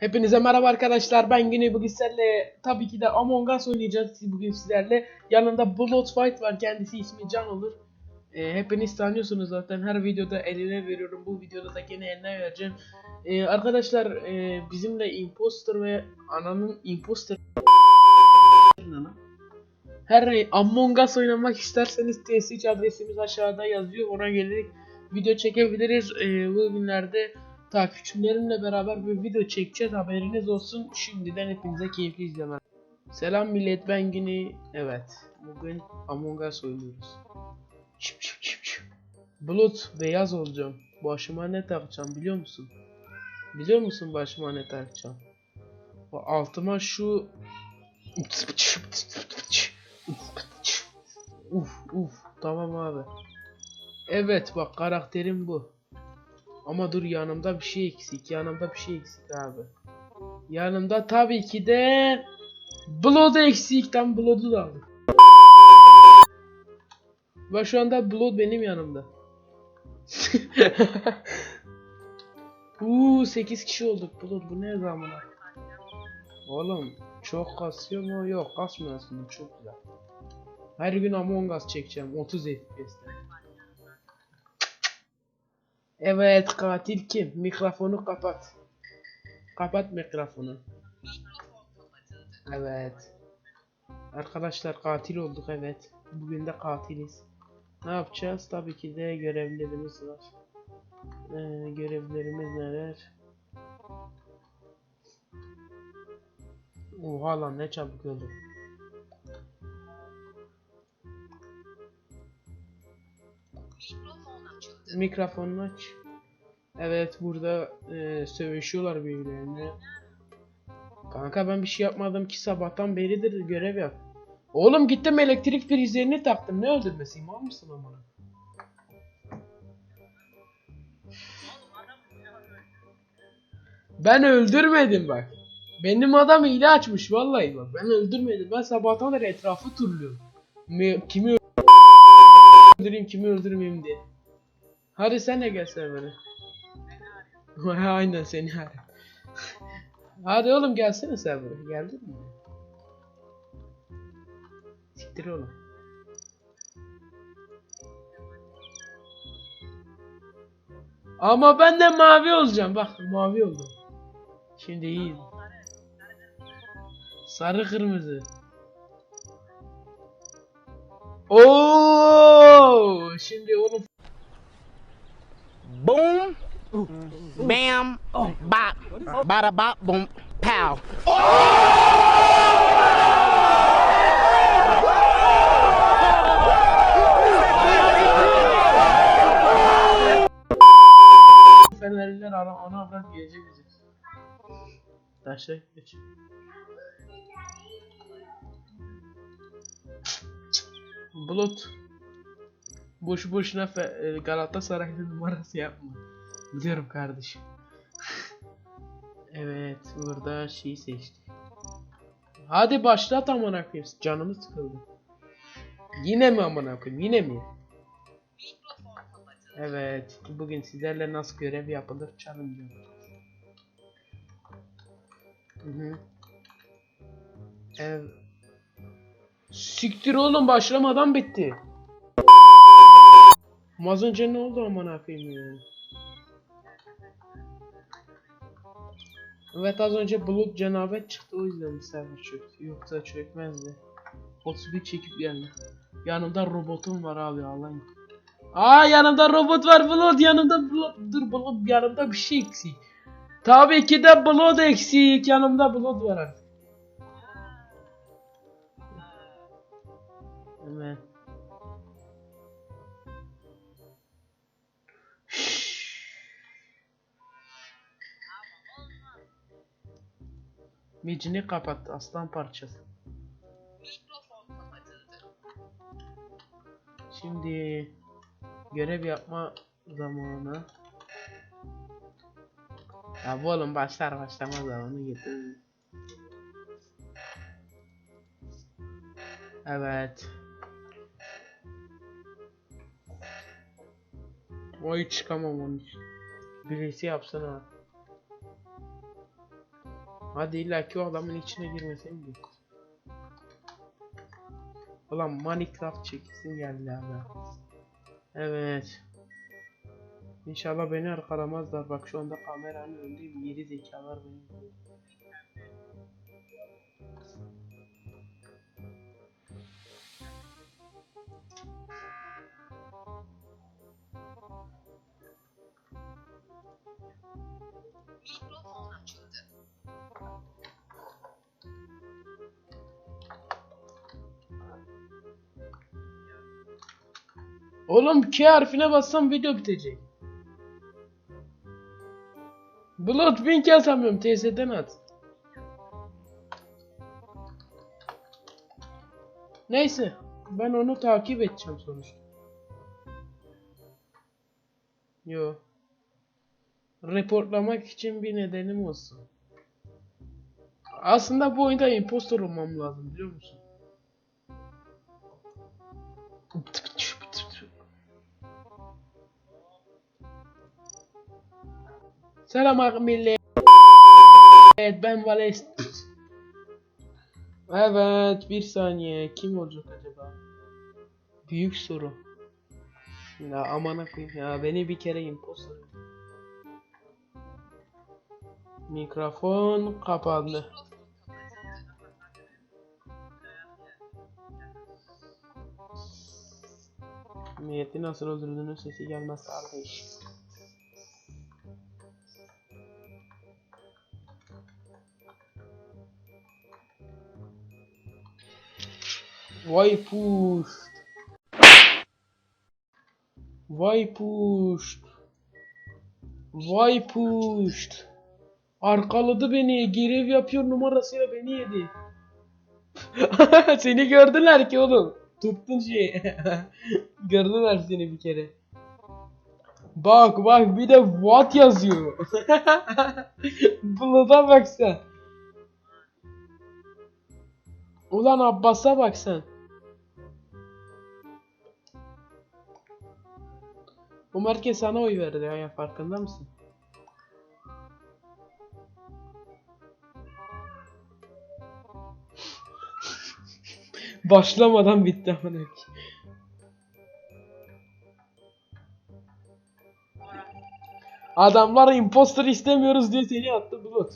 Hepinize merhaba arkadaşlar. Ben yine bugün sizlerle tabii ki de Among Us oynayacağız bugün sizlerle. Yanında Blood Fight var. Kendisi ismi Can olur. Ee, hepiniz tanıyorsunuz zaten. Her videoda eline veriyorum. Bu videoda da gene eline vereceğim. Ee, arkadaşlar e, bizimle imposter ve ananın imposter her Among Us oynamak isterseniz TS3 adresimiz aşağıda yazıyor. Ona gelerek video çekebiliriz. Ee, bu günlerde takipçilerimle beraber bir video çekeceğiz. Haberiniz olsun. Şimdiden hepinize keyifli izlemeler. Selam millet ben Gini. Evet. Bugün Among Us oynuyoruz. Çıp çıp çıp çıp. Bulut beyaz olacağım. Başıma ne takacağım biliyor musun? Biliyor musun başıma ne takacağım? Altıma şu Uf uf tamam abi. Evet bak karakterim bu. Ama dur yanımda bir şey eksik. Yanımda bir şey eksik abi. Yanımda tabii ki de Blood eksik. Tam Blood'u da aldım. Ve şu anda Blood benim yanımda. Uuu 8 kişi olduk Blood bu ne zamana? Oğlum çok kasıyor mu? Yok kasmıyor aslında çok güzel. Her gün Among Us çekeceğim 30 FPS'te. Evet katil kim? Mikrofonu kapat. Kapat mikrofonu. Evet. Arkadaşlar katil olduk evet. Bugün de katiliz. Ne yapacağız? Tabii ki de görevlerimiz var. Ee, görevlerimiz neler? Oha lan ne çabuk öldü. Mikrofonunu aç. Evet burada e, sövüşüyorlar birbirlerine. Kanka ben bir şey yapmadım ki sabahtan beridir görev yap. Oğlum gittim elektrik prizlerini taktım. Ne öldürmesi? İman mısın amına? Ben öldürmedim bak. Benim adam hile açmış vallahi bak. Ben öldürmedim. Ben sabahtan beri etrafı turluyorum. Kimi öldüreyim kimi öldürmeyeyim diye. Hadi sen de gel bana. Aynen seni hadi. Hadi oğlum gelsene sen buraya. Geldin mi? Siktir oğlum. Ama ben de mavi olacağım. Bak mavi oldum. Şimdi iyi. Sarı kırmızı. Oo! Şimdi onu Boom, bam, bop, bada bop, boom, pow. Fenerliler ana ana avrat gelecek bize. Taşla geç. Bulut. Boş boşuna e, Galatasaray'ın numarası yapma. Biliyorum kardeşim. evet burada şeyi seçtik. Hadi başlat amına koyayım. Canımız sıkıldı. Yine mi amına koyayım? Yine mi? Evet, bugün sizlerle nasıl görev yapılır challenge. Hı hı. Siktir oğlum başlamadan bitti. Az önce ne oldu aman koyayım ya. Evet az önce bulut cenabet çıktı o yüzden server çöktü. Yoksa çökmezdi. 31 çekip geldi. Yanımda robotum var abi Allah'ım. Aa yanımda robot var Blood yanımda Blood dur Blood yanımda bir şey eksik. Tabii ki de Blood eksik yanımda Blood var artık. Hemen. Micini kapat aslan parçası. Şimdi görev yapma zamanı. Ya bu oğlum başlar başlamaz zamanı getir. Evet. O hiç çıkamam onun için. Birisi yapsana. Hadi illa ki o adamın içine girmesin diye. Ulan Minecraft çekilsin geldi abi. Evet. İnşallah beni arkalamazlar. Bak şu anda kameranın önündeyim. Geri zekalar beni. Mikrofon açıldı. Oğlum K harfine bassam video bitecek. Bloodwing yazamıyorum TS'den at. Neyse ben onu takip edeceğim sonuçta. Yo. Reportlamak için bir nedenim olsun. Aslında bu oyunda impostor olmam lazım biliyor musun? Selam millet. Evet ben Vales. Evet bir saniye kim olacak acaba? Büyük soru. Ya aman koyayım ya beni bir kere imposter. Mikrofon kapandı. Niyeti nasıl öldürdüğünün sesi gelmez kardeş. Vay pusht. Vay pusht. Vay pusht. Arkaladı beni. Görev yapıyor numarasıyla beni yedi. seni gördüler ki oğlum. Tuttun şey. gördüler seni bir kere. Bak bak bir de what yazıyor. Buluda bak sen. Ulan Abbas'a bak sen. Bu merkez sana oy verdi ya farkında mısın? Başlamadan bitti amına. Adamlar imposter istemiyoruz diye seni attı bulut.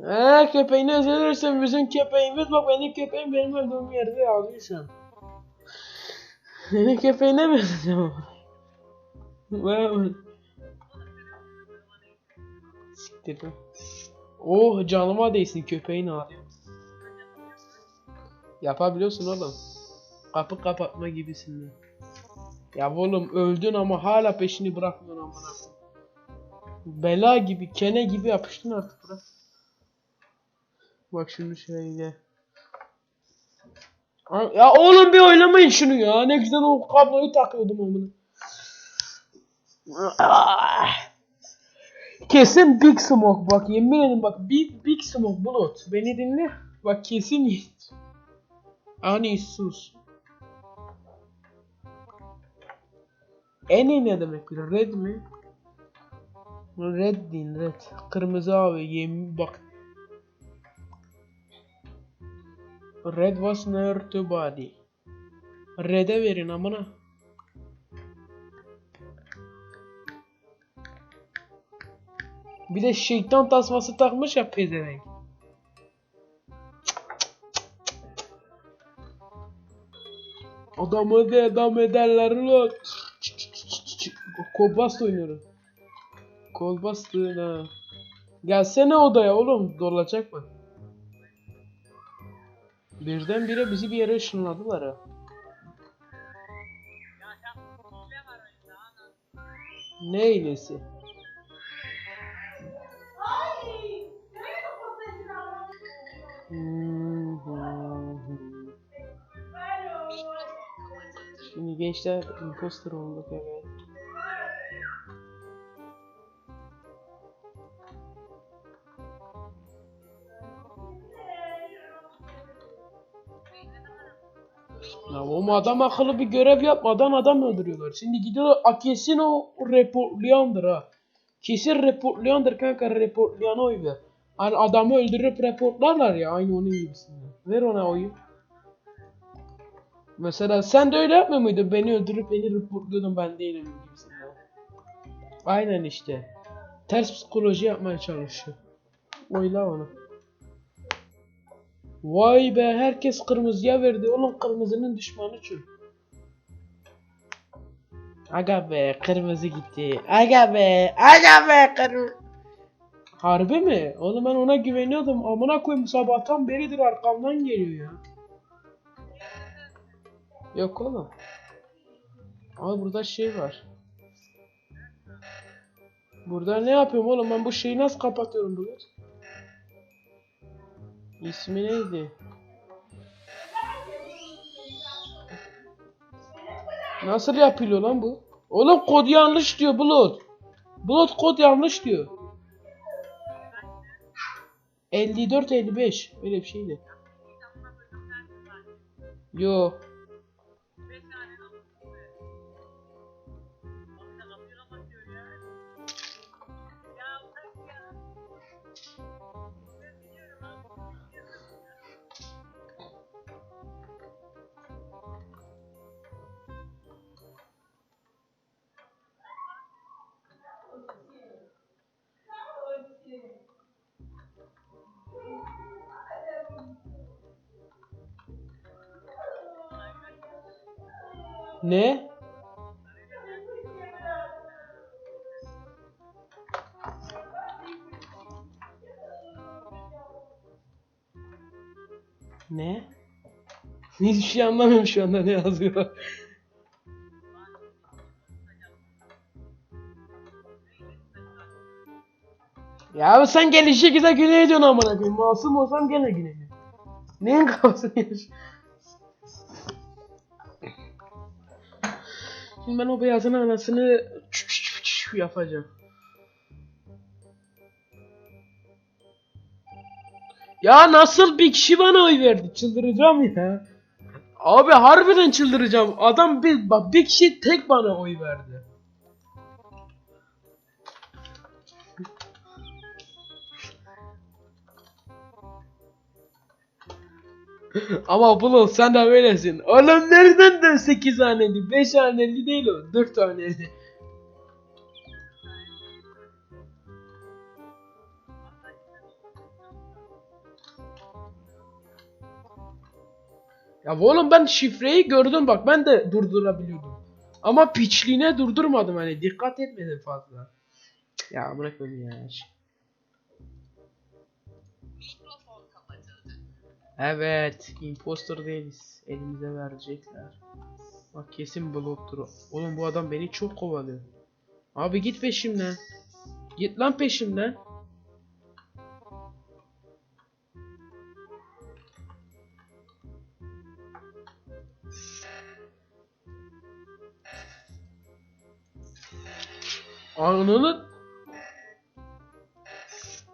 Eee köpeğini özlenirsen bizim köpeğimiz bak benim köpeğim benim öldüğüm yerde ağlıyor şu an. Senin köpeğine mi özleyeceğim? Ben... Siktir lan. Oh canıma değsin köpeğin ağlıyor. Yapabiliyorsun oğlum. Kapı kapatma gibisinden. Ya oğlum öldün ama hala peşini bırakmıyorsun amına. Bela gibi, kene gibi yapıştın artık bırak. Bak şimdi şöyle. Ya oğlum bir oynamayın şunu ya. Ne güzel o kabloyu takıyordum amına. Ah. Kesin Big Smoke bak yemin ederim bak Big Big Smoke Bulut. Beni dinle. Bak kesin Ani sus. Eni ne demek red mi? Red din red. Kırmızı abi yemin bak. Red was near to body. Red'e verin amına Bir de şeytan tasması takmış ya pezevenk. Adamı da adam ederler ulan. Kolbast oynuyorum. Kolbast ha. Gelsene odaya oğlum dolacak mı? Birdenbire bizi bir yere ışınladılar ha. Ne iyilesi? Gençler imposter olduk evet. Ama adam akıllı bir görev yapmadan adam öldürüyorlar. Şimdi gidiyor kesin o reportlayandır ha. Kesin reportlayandır kanka reportlayana oy ver. Hani adamı öldürüp reportlarlar ya aynı onun gibisinden. Ver ona oyu. Mesela sen de öyle yapmıyor muydun? Beni öldürüp beni reportluyordun ben değilim gibisinden. Aynen işte. Ters psikoloji yapmaya çalışıyor. Oyla onu. Vay be herkes kırmızıya verdi. Oğlum kırmızının düşmanı çünkü. Aga be kırmızı gitti. Aga be. Aga be kırmızı. Harbi mi? Oğlum ben ona güveniyordum. Amına koyayım sabahtan beridir arkamdan geliyor ya. Yok oğlum. Ama burada şey var. Burada ne yapıyorum oğlum ben bu şeyi nasıl kapatıyorum bunu? İsmi neydi? Nasıl yapılıyor lan bu? Oğlum kod yanlış diyor Bulut. Bulut kod yanlış diyor. 54 55 öyle bir şeydi. Yo. Ne? Ne? Hiçbir şey anlamıyorum şu anda ne yazıyor. Ya sen gelişe güzel güne ediyorsun amına koyayım. Masum olsam gene güne. Neyin kafasını yaşıyorsun? Şimdi ben o beyazın anasını yapacağım. Ya nasıl bir kişi bana oy verdi? Çıldıracağım ya. Abi harbiden çıldıracağım. Adam bir bir kişi tek bana oy verdi. Ama Bulut sen de böylesin. Oğlum nereden de 8 haneli? 5 haneli değil o. 4 haneli. Ya oğlum ben şifreyi gördüm bak ben de durdurabiliyordum. Ama piçliğine durdurmadım hani dikkat etmedim fazla. Ya bırak beni ya. Evet, imposter değiliz. Elimize verecekler. Bak kesin buluttur. Oğlum bu adam beni çok kovalıyor. Abi git peşimden. Git lan peşimden. Ananı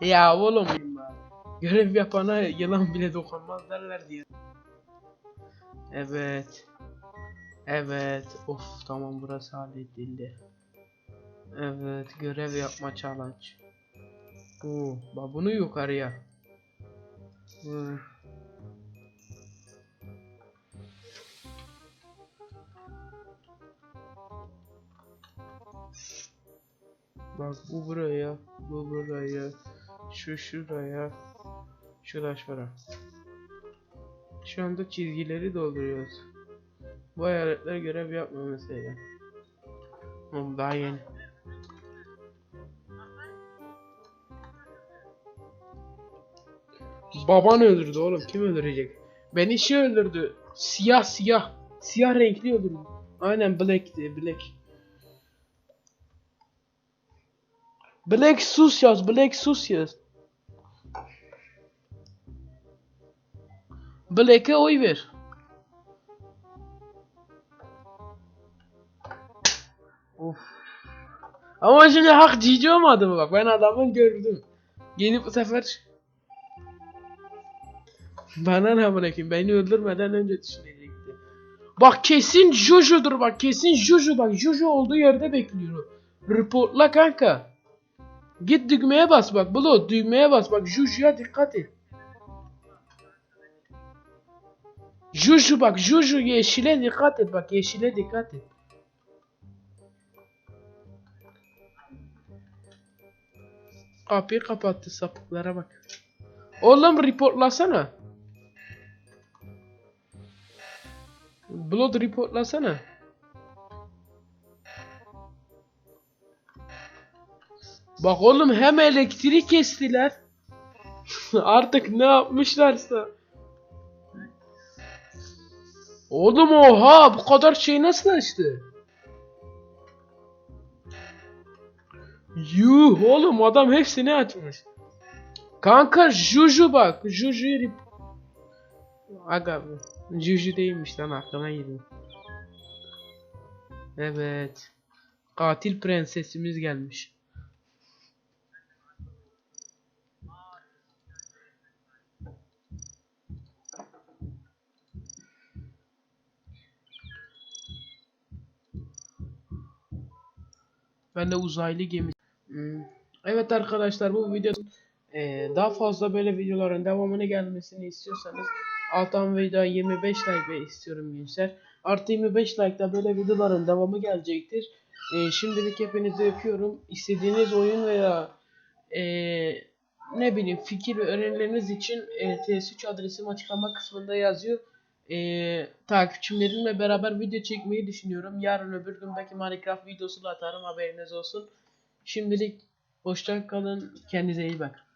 Ya oğlum Görev yapana yılan bile dokunmaz derler diye. Evet. Evet. Of tamam burası halledildi. Evet görev yapma challenge. Oo, bak bunu yukarıya. Hı. Bak bu buraya, bu buraya, şu şuraya, şuraya şuraya. Şu anda çizgileri dolduruyoruz. Bu hayaletler görev yapmıyor mesela. Oğlum daha yeni. Baban öldürdü oğlum. Kim öldürecek? Beni şey öldürdü. Siyah siyah. Siyah renkli öldürdü. Aynen Black'ti. Black. Black sus yaz. Black sus yaz. Black'e oy ver. Of. Ama şimdi hak cici olmadı mı bak ben adamı gördüm. Gelip bu sefer bana ne bırakayım beni öldürmeden önce düşünecekti. Bak kesin Juju'dur bak kesin Juju bak Juju olduğu yerde bekliyor. Reportla kanka. Git düğmeye bas bak Bulut düğmeye bas bak Juju'ya dikkat et. Juju bak Juju yeşile dikkat et bak yeşile dikkat et. Kapıyı kapattı sapıklara bak. Oğlum reportlasana. Blood reportlasana. Bak oğlum hem elektrik kestiler. Artık ne yapmışlarsa. Oğlum oha bu kadar şey nasıl açtı? Yuh oğlum adam hepsini açmış. Kanka Juju bak. Juju'yu rip... Aga Juju değilmiş lan aklıma girdi. Evet. Katil prensesimiz gelmiş. Ben de uzaylı gemi. Hmm. Evet arkadaşlar bu video Ee, daha fazla böyle videoların devamını gelmesini istiyorsanız alttan videoya 25 like istiyorum gençler. Artı 25 like'da böyle videoların devamı gelecektir. Ee, şimdilik hepinizi öpüyorum. İstediğiniz oyun veya ee, ne bileyim fikir ve önerileriniz için e, TS3 adresim açıklama kısmında yazıyor. E, takipçilerimle beraber video çekmeyi düşünüyorum. Yarın öbür gün belki Minecraft videosu da atarım haberiniz olsun. Şimdilik hoşça kalın. Kendinize iyi bakın.